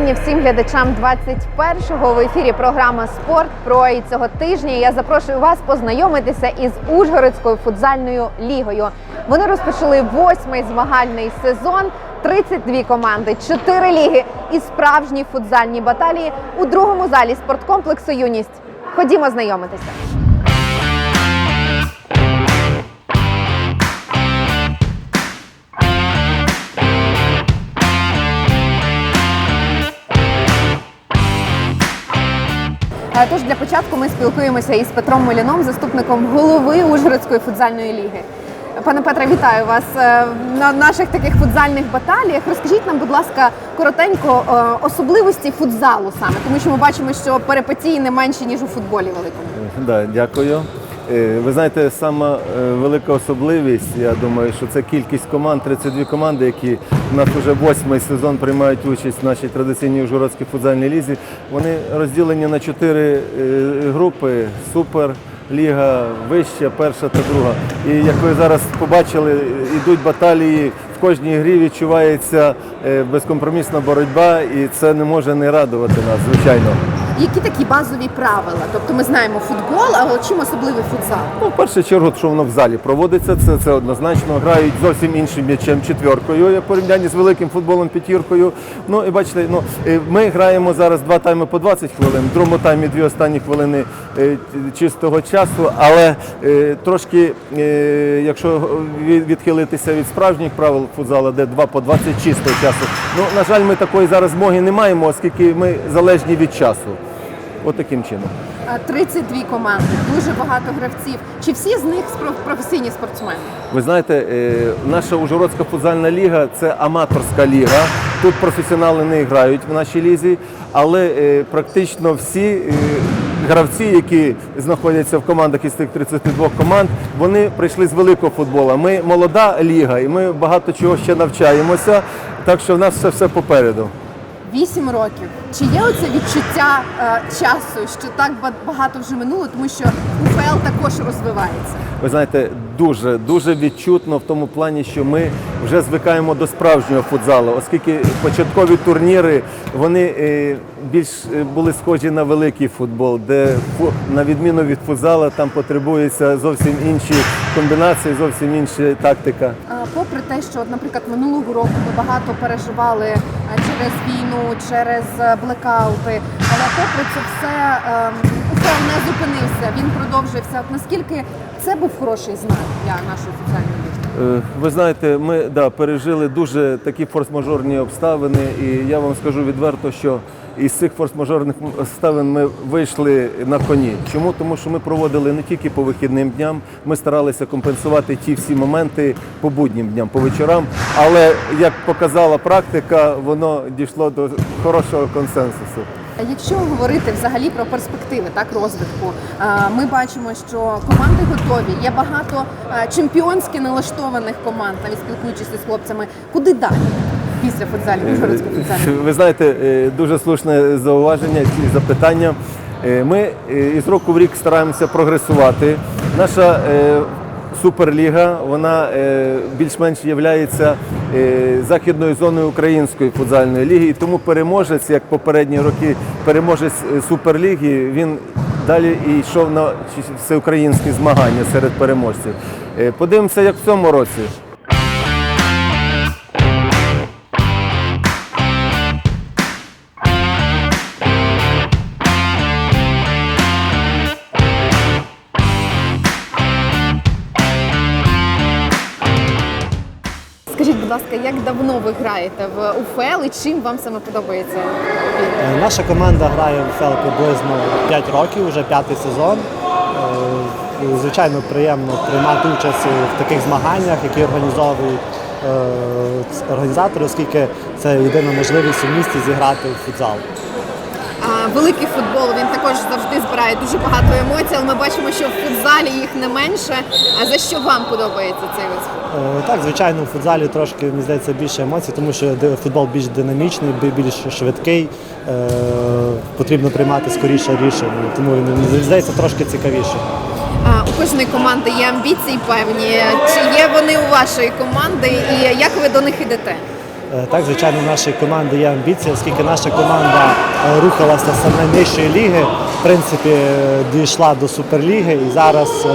вітання всім глядачам 21-го в ефірі програма Спорт Про і цього тижня. Я запрошую вас познайомитися із Ужгородською футзальною лігою. Вони розпочали восьмий змагальний сезон. 32 команди, 4 ліги і справжні футзальні баталії у другому залі спорткомплексу Юність. Ходімо знайомитися. Тож для початку ми спілкуємося із Петром Моліном, заступником голови Ужгородської футзальної ліги. Пане Петре, вітаю вас е, на наших таких футзальних баталіях. Розкажіть нам, будь ласка, коротенько е, особливості футзалу саме, тому що ми бачимо, що перипетії не менші ніж у футболі великому. Да, дякую. Е, Ви знаєте, сама е, велика особливість, я думаю, що це кількість команд, 32 команди, які у нас вже восьмий сезон приймають участь в нашій традиційній Ужгородській футзальній лізі. Вони розділені на чотири е, групи: супер. Ліга вища, перша та друга. І як ви зараз побачили, йдуть баталії. В кожній грі відчувається безкомпромісна боротьба, і це не може не радувати нас, звичайно. Які такі базові правила? Тобто ми знаємо футбол, але чим особливий футзал? Ну, в першу чергу, що воно в залі проводиться, це, це однозначно. Грають зовсім іншим м'ячем четвіркою, як порівнянні з великим футболом п'ятіркою. Ну і бачите, ну е, ми граємо зараз два тайми по 20 хвилин, в другому таймі дві останні хвилини е, чистого часу. Але е, трошки, якщо відхилитися від справжніх правил футзалу, де два по 20 чистого часу. Ну на жаль, ми такої зараз змоги не маємо, оскільки ми залежні від часу. От чином. Е, 32 команди, дуже багато гравців. Чи всі з них професійні спортсмени? Ви знаєте, е, наша Ужгородська футзальна ліга це аматорська ліга. Тут професіонали не грають в нашій лізі, але е, практично всі е, гравці, які знаходяться в командах із тих 32 команд, вони прийшли з великого футболу. Ми молода ліга, і ми багато чого ще навчаємося. Так що в нас все все попереду. Вісім років. Чи є оце відчуття е, часу, що так ба- багато вже минуло, тому що УФЛ також розвивається? Ви знаєте, дуже дуже відчутно в тому плані, що ми вже звикаємо до справжнього футзалу, оскільки початкові турніри вони е, більш е, були схожі на великий футбол, де фу- на відміну від футзалу там потребуються зовсім інші комбінації, зовсім інша тактика. Попри те, що, наприклад, минулого року ми багато переживали е, через війну, через е, блекаути, але попри це все ем, не зупинився, він продовжився. От наскільки це був хороший знак для нашої футзальної ліги? Е, Ви знаєте, ми да, пережили дуже такі форс-мажорні обставини, і я вам скажу відверто, що із цих форс-мажорних обставин ми вийшли на коні. Чому? Тому що ми проводили не тільки по вихідним дням, ми старалися компенсувати ті всі моменти по буднім дням, по вечорам. Але як показала практика, воно дійшло до хорошого консенсусу. Якщо говорити взагалі про перспективи так розвитку, ми бачимо, що команди готові. Є багато чемпіонськи налаштованих команд, навіть спілкуючись з хлопцями. Куди далі після футзалів Ужгородської футзальної? Ви знаєте, е, дуже слушне зауваження чи запитання. Е, Ми е, із року в рік стараємося прогресувати. Наша суперліга вона більш-менш є західною зоною української футзальної ліги. І тому переможець, як попередні роки, переможець суперліги, він далі і йшов на всеукраїнські змагання серед переможців. Подивимося, як в цьому році. Скажіть, будь ласка, як давно ви граєте в УФЛ і чим вам саме подобається? Е, Наша команда грає в ФЛ приблизно 5 років, вже п'ятий сезон. Е, Звичайно, приємно приймати участь в таких змаганнях, які організовують е, організатори, оскільки це єдина можливість у місті зіграти в футзал. Великий футбол він також збирає дуже багато емоцій, але ми бачимо, що в футзалі їх не менше. А за що вам подобається цей вид спорту? Е, Так, звичайно, у футзалі трошки мені здається більше емоцій, тому що футбол більш динамічний, більш швидкий, е, потрібно приймати скоріше рішення, тому мені здається трошки цікавіше. У кожної команди є амбіції певні. Чи є вони у вашої команди і як ви до них ідете? Е, Так, звичайно, в нашої команди є амбіція, оскільки наша команда е, рухалася з найнижчої ліги, в принципі, е, дійшла до суперліги і зараз,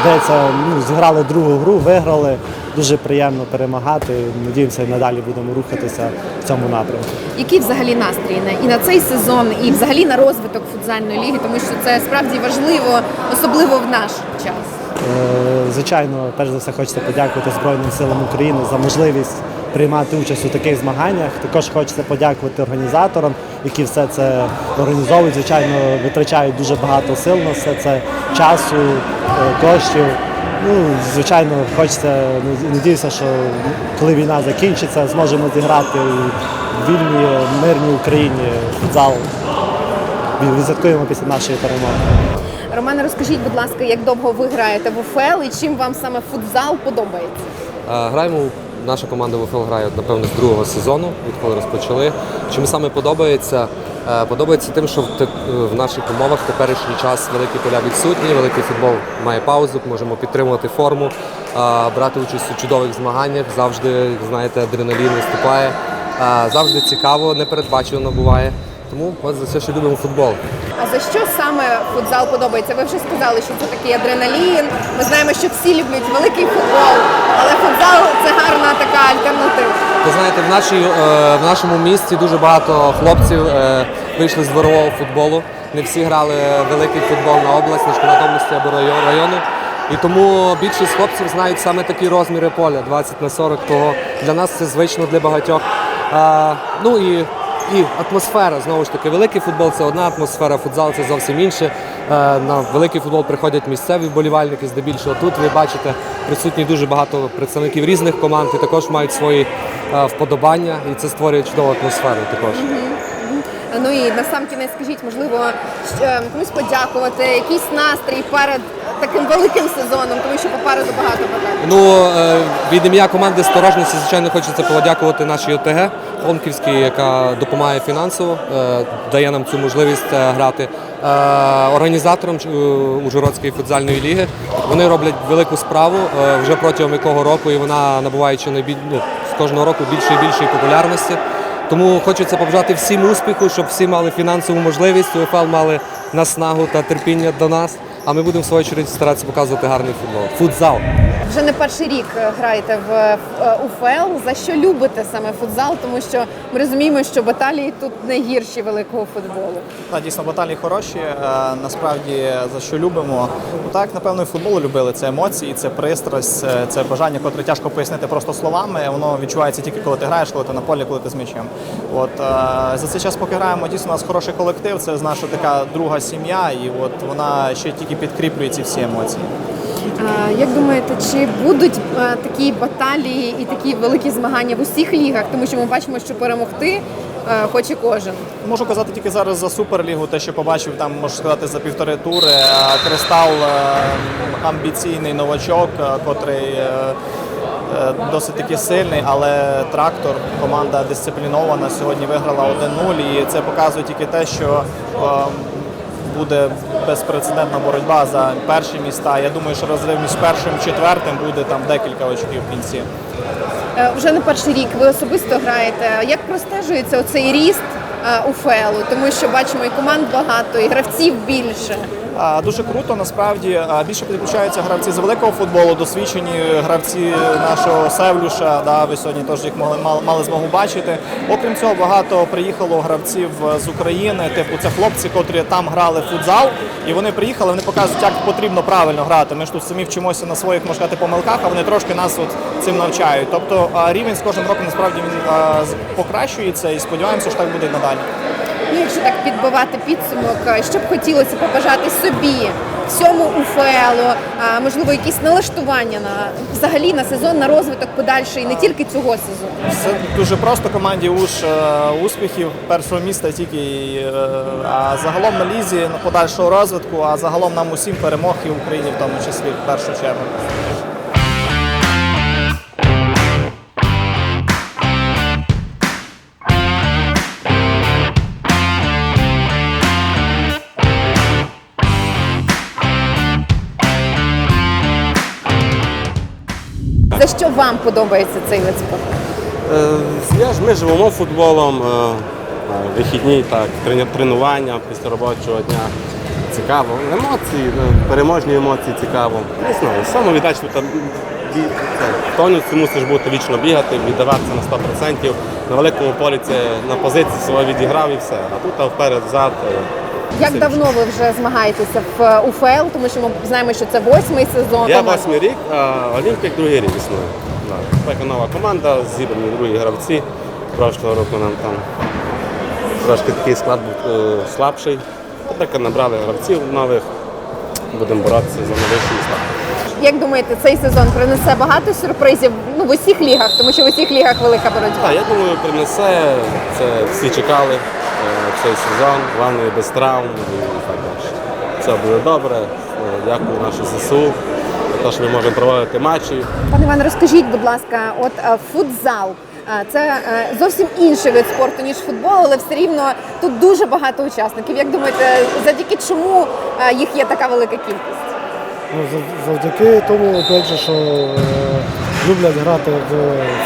здається, ну, зіграли другу гру, виграли. Дуже приємно перемагати. Надіємося, і надалі будемо рухатися в цьому напрямку. Який взагалі настрій на і на цей сезон, і взагалі на розвиток футзальної ліги, тому що це справді важливо, особливо в наш час. Звичайно, перш за все хочеться подякувати Збройним силам України за можливість приймати участь у таких змаганнях. Також хочеться подякувати організаторам, які все це організовують. Звичайно, витрачають дуже багато сил на все це часу, е, коштів. Ну, звичайно, хочеться ну, надіюся, що коли війна закінчиться, зможемо зіграти у вільній, мирній Україні футзал. Відсвяткуємо після нашої перемоги. Романе, розкажіть, будь ласка, як довго ви граєте в УФЛ і чим вам саме футзал подобається? Е, Граємо. Наша команда в УФЛ грає напевно з другого сезону, відколи розпочали. Чим саме подобається? Е, Подобається тим, що в, наших умовах в теперішній час великі поля відсутні, великий футбол має паузу, можемо підтримувати форму, брати участь у чудових змаганнях. Завжди, знаєте, адреналін виступає. Завжди цікаво, непередбачувано буває. Тому от за все, що любимо футбол. А за що саме футзал подобається? Ви вже сказали, що це такий адреналін. Ми знаємо, що всі люблять великий футбол, але футзал це гарна така альтернатива. Ви знаєте, в, нашій, е, в нашому місті дуже багато хлопців е, вийшли з дворового футболу. Не всі грали великий футбол на область, на шкільнат або район- району. І тому більшість хлопців знають саме такі розміри поля 20 на 40. Того для нас це звично для багатьох. Е, ну і, і атмосфера знову ж таки, великий футбол це одна атмосфера, футзал це зовсім інше. Е, на великий футбол приходять місцеві вболівальники. Здебільшого тут ви бачите присутні дуже багато представників різних команд і також мають свої е, вподобання, і це створює чудову атмосферу також. Ну і на сам кінець скажіть, можливо, е, комусь подякувати, якийсь настрій перед таким великим сезоном, тому що попереду багато питань. Ну від ім'я команди Сторожниці, звичайно, хочеться подякувати нашій ОТГ Онківській, яка допомагає фінансово, е, дає нам цю можливість е, грати. Е, Організаторам е, Ужгородської футзальної ліги вони роблять велику справу вже протягом якого року, і вона набуваючи найбіль... ну, з кожного року більше і більшої популярності. Тому хочеться побажати всім успіху, щоб всі мали фінансову можливість, УФЛ мали наснагу та терпіння до нас. А ми будемо в свою чергу старатися показувати гарний футбол. Футзал. Вже не перший рік е, граєте в е, УФЛ. За що любите саме футзал? Тому що ми розуміємо, що баталії тут не гірші великого футболу. Так, дійсно, баталії хороші. Е, Насправді за що любимо. Ну так, напевно, і футбол любили. Це емоції, це пристрасть, це, бажання, котре тяжко пояснити просто словами. Воно відчувається тільки коли ти граєш, коли ти на полі, коли ти з м'ячем. От е, за цей час, поки граємо, дійсно у нас хороший колектив. Це наша така друга сім'я, і от вона ще тільки підкріплює ці всі емоції. А, Як думаєте, чи будуть е, такі баталії і такі великі змагання в усіх лігах? Тому що ми бачимо, що перемогти е, хоче кожен. Можу казати тільки зараз за суперлігу, те, що побачив там, можу сказати, за півтори тури. Е, Кристал амбіційний новачок, котрий досить таки сильний, але трактор, команда дисциплінована, сьогодні виграла 1-0. І це показує тільки те, що буде безпрецедентна боротьба за перші міста. Я думаю, що розрив між першим і четвертим буде там декілька очків в кінці. Е, Вже не перший рік ви особисто граєте. Як простежується оцей ріст у ФЕЛу? Тому що бачимо і команд багато, і гравців більше. Дуже круто, насправді більше підключаються гравці з великого футболу, досвідчені гравці нашого Севлюша. Да, ви сьогодні теж їх мали, мали, змогу бачити. Окрім цього, багато приїхало гравців з України. Типу, це хлопці, котрі там грали в футзал, і вони приїхали, вони показують, як потрібно правильно грати. Ми ж тут самі вчимося на своїх можна сказати, помилках, а вони трошки нас от цим навчають. Тобто рівень з кожним роком насправді він покращується і сподіваємося, що так буде і надалі. Якщо так підбивати підсумок, е, що б хотілося побажати собі, всьому УФЛу, а, можливо, якісь налаштування на взагалі на сезон, на розвиток подальший, не тільки цього сезону. Все дуже просто команді УШ е, успіхів першого міста тільки е, а загалом на лізі на подальшого розвитку, а загалом нам усім перемог і в Україні в тому числі в першу чергу. Що вам подобається цей вид спорту? Е, Я ж ми живемо футболом, е, е, вихідні, так, тренування після робочого дня. Цікаво. Емоції, ну, переможні емоції цікаво. Не знаю, самовіддачу там тонусі мусиш бути вічно бігати, віддаватися на 100%. На великому полі це на позиції своє відіграв і все. А тут а вперед, взад. Як давно ви вже змагаєтеся в УФЛ? Тому що ми знаємо, що це восьмий сезон. Я восьмий рік, а Олімпік другий рік існує. Да. Така нова команда, зібрані другі гравці. Прошлого року нам там трошки такий склад був е, слабший. Тепер набрали гравців нових. Будемо боротися за найвищий склад. Як думаєте, цей сезон принесе багато сюрпризів ну, в усіх лігах, тому що в усіх лігах велика боротьба. Так, я думаю, принесе. Це всі чекали цей сезон, головне без травм і так далі. Все буде добре. Е, Дякую нашу ЗСУ що ми можемо проводити матчі. Пане Іван, розкажіть, будь ласка, от е, футзал. е, Це е, зовсім інший вид спорту, ніж футбол, але все рівно тут дуже багато учасників. Як думаєте, завдяки чому е, їх є така велика кількість? Ну, завдяки тому, опять же, що е, люблять грати в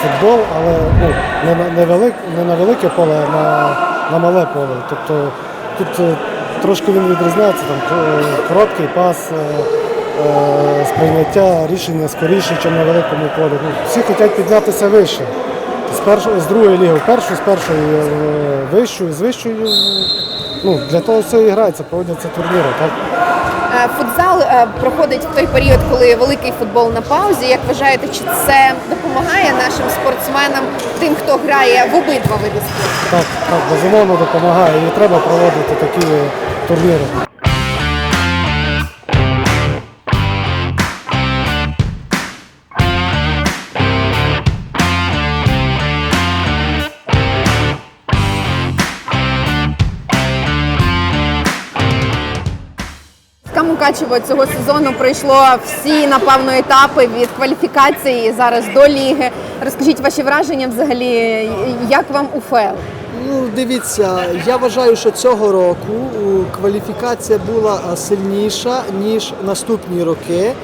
футбол, але ну, не, на, не, велик, не на велике поле, а на, на мале поле. Тобто тут е, трошки він відрізняється, там е, короткий пас, е, сприйняття рішення скоріше, ніж на великому полі. Ну, всі хочуть піднятися вище. З, першої, з другої ліги в першу, з першої вищою, з вищої. Ну, для того все і грається, проводяться турніри. Так? Е, Футзал е, проходить в той період, коли великий футбол на паузі. Як вважаєте, чи це допомагає нашим спортсменам, тим, хто грає в обидва види спорту? Так, так, безумовно допомагає і треба проводити такі турніри. З Камукачево цього сезону пройшло всі напевно етапи від кваліфікації зараз до ліги. Розкажіть ваші враження взагалі, як вам УФЛ? Ну, дивіться, я вважаю, що цього року кваліфікація була е, сильніша ніж наступні роки, е,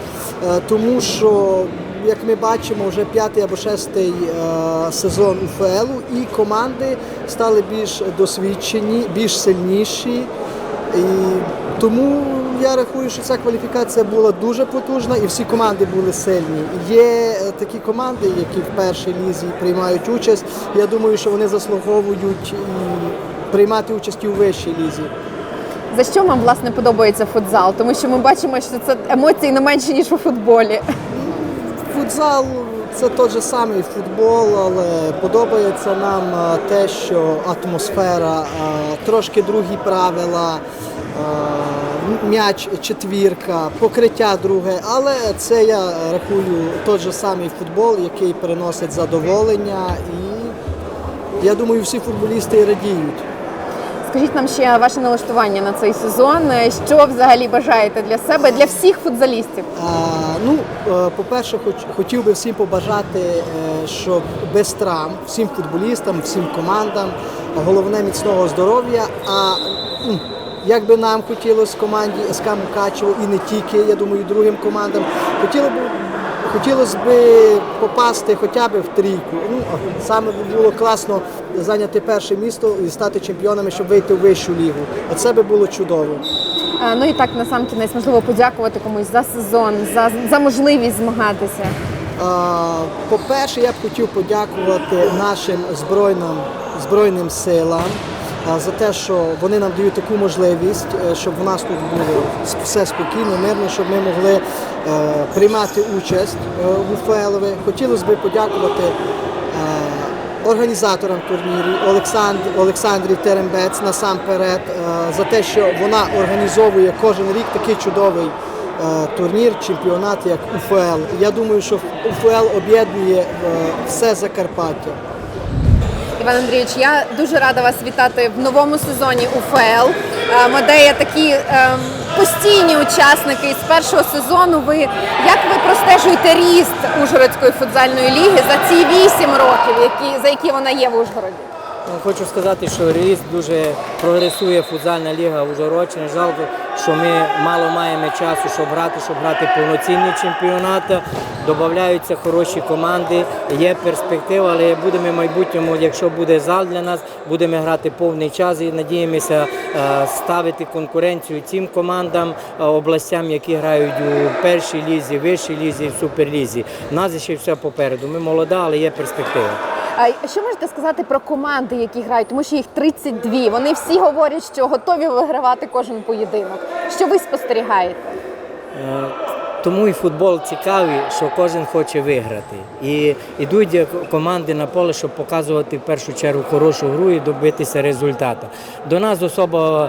тому що, як ми бачимо, вже п'ятий або шестий е, сезон УФЛу, і команди стали більш досвідчені, більш сильніші. І тому я рахую, що ця кваліфікація була дуже потужна і всі команди були сильні. Є е, такі команди, які в першій лізі приймають участь. Я думаю, що вони заслуговують приймати участь у вищій лізі. За що вам власне подобається футзал? Тому що ми бачимо, що це емоції не менше ніж у футболі. Футзал це той же самий футбол, але подобається нам е, те, що атмосфера, е, трошки другі правила, м'яч четвірка, покриття друге. Але це я рахую той же самий футбол, який приносить задоволення, і я думаю, всі футболісти радіють. Скажіть нам ще ваше налаштування на цей сезон. Що взагалі бажаєте для себе, для всіх футзалістів? А, ну, е, по-перше, хоч, хотів би всім побажати, е, щоб без травм, всім футболістам, всім командам, головне міцного здоров'я. А як би нам хотілося команді СК Мукачево і не тільки, я думаю, і другим командам, хотіло б. Хотілося б попасти хоча б в трійку. Ну, а саме було класно зайняти перше місто і стати чемпіонами, щоб вийти в вищу лігу. Оце би було чудово. Е, Ну і так на сам кінець можливо подякувати комусь за сезон, за, за можливість змагатися. По-перше, я б хотів подякувати нашим збройним, збройним силам а, за те, що вони нам дають таку можливість, е, щоб в нас тут було все спокійно, мирно, щоб ми могли е, приймати участь е, в УФЛові. Хотілося б подякувати організаторам турнірів Олександр, Олександрі Терембець насамперед за те, що вона організовує кожен рік такий чудовий турнір, чемпіонат як УФЛ. Я думаю, що УФЛ об'єднує все Закарпаття. Іван Андрійович, я дуже рада вас вітати в новому сезоні УФЛ. Е, Мадея такі ем, постійні учасники з першого сезону. Ви як ви простежуєте ріст Ужгородської футзальної ліги за ці вісім років, які за які вона є в Ужгороді? Ну, Хочу сказати, що ріст дуже прогресує футзальна ліга Ужгородщини. Жалко, що ми мало маємо часу, щоб грати, щоб грати повноцінний чемпіонат. Додаються хороші команди, є перспектива, але будемо в майбутньому, якщо буде зал для нас, будемо грати повний час і надіємося е, ставити конкуренцію цим командам, е, областям, які грають у першій лізі, вищій лізі суперлізі. У нас ще все попереду. Ми молода, але є перспектива. А що можете сказати про команди, які грають? Тому що їх 32. Вони всі говорять, що готові вигравати кожен поєдинок. Що ви спостерігаєте? Е, Тому і футбол цікавий, що кожен хоче виграти. І йдуть команди на поле, щоб показувати в першу чергу хорошу гру і добитися результату. До нас особа е,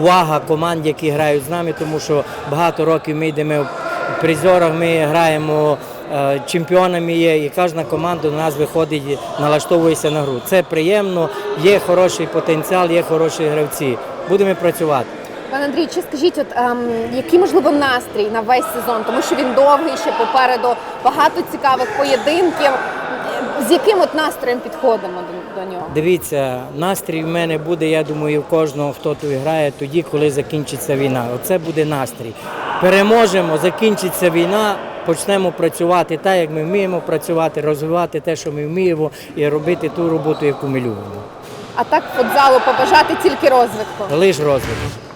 увага команд, які грають з нами, тому що багато років ми йдемо в призорах, ми граємо. е, Чемпіонами є, і кожна команда до нас виходить, налаштовується на гру. Це приємно, є хороший потенціал, є хороші гравці. Будемо працювати. Пане Андрій, чи скажіть, от ем, який можливо настрій на весь сезон, тому що він довгий, ще попереду багато цікавих поєдинків. З яким от настроєм підходимо до, до нього? Дивіться, настрій в мене буде, я думаю, у кожного, хто тут грає, тоді, коли закінчиться війна. Оце буде настрій. Переможемо, закінчиться війна, почнемо працювати так, як ми вміємо працювати, розвивати те, що ми вміємо, і робити ту роботу, яку ми любимо. А так футзалу побажати тільки розвитку. Лиш розвиток.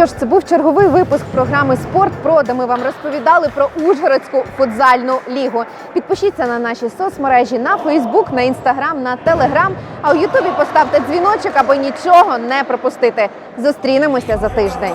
Що ж, це був черговий випуск програми Спорт Про, де ми вам розповідали про Ужгородську футзальну лігу. Підпишіться на наші соцмережі на Фейсбук, на Інстаграм, на Телеграм. А у Ютубі поставте дзвіночок, аби нічого не пропустити. Зустрінемося за тиждень.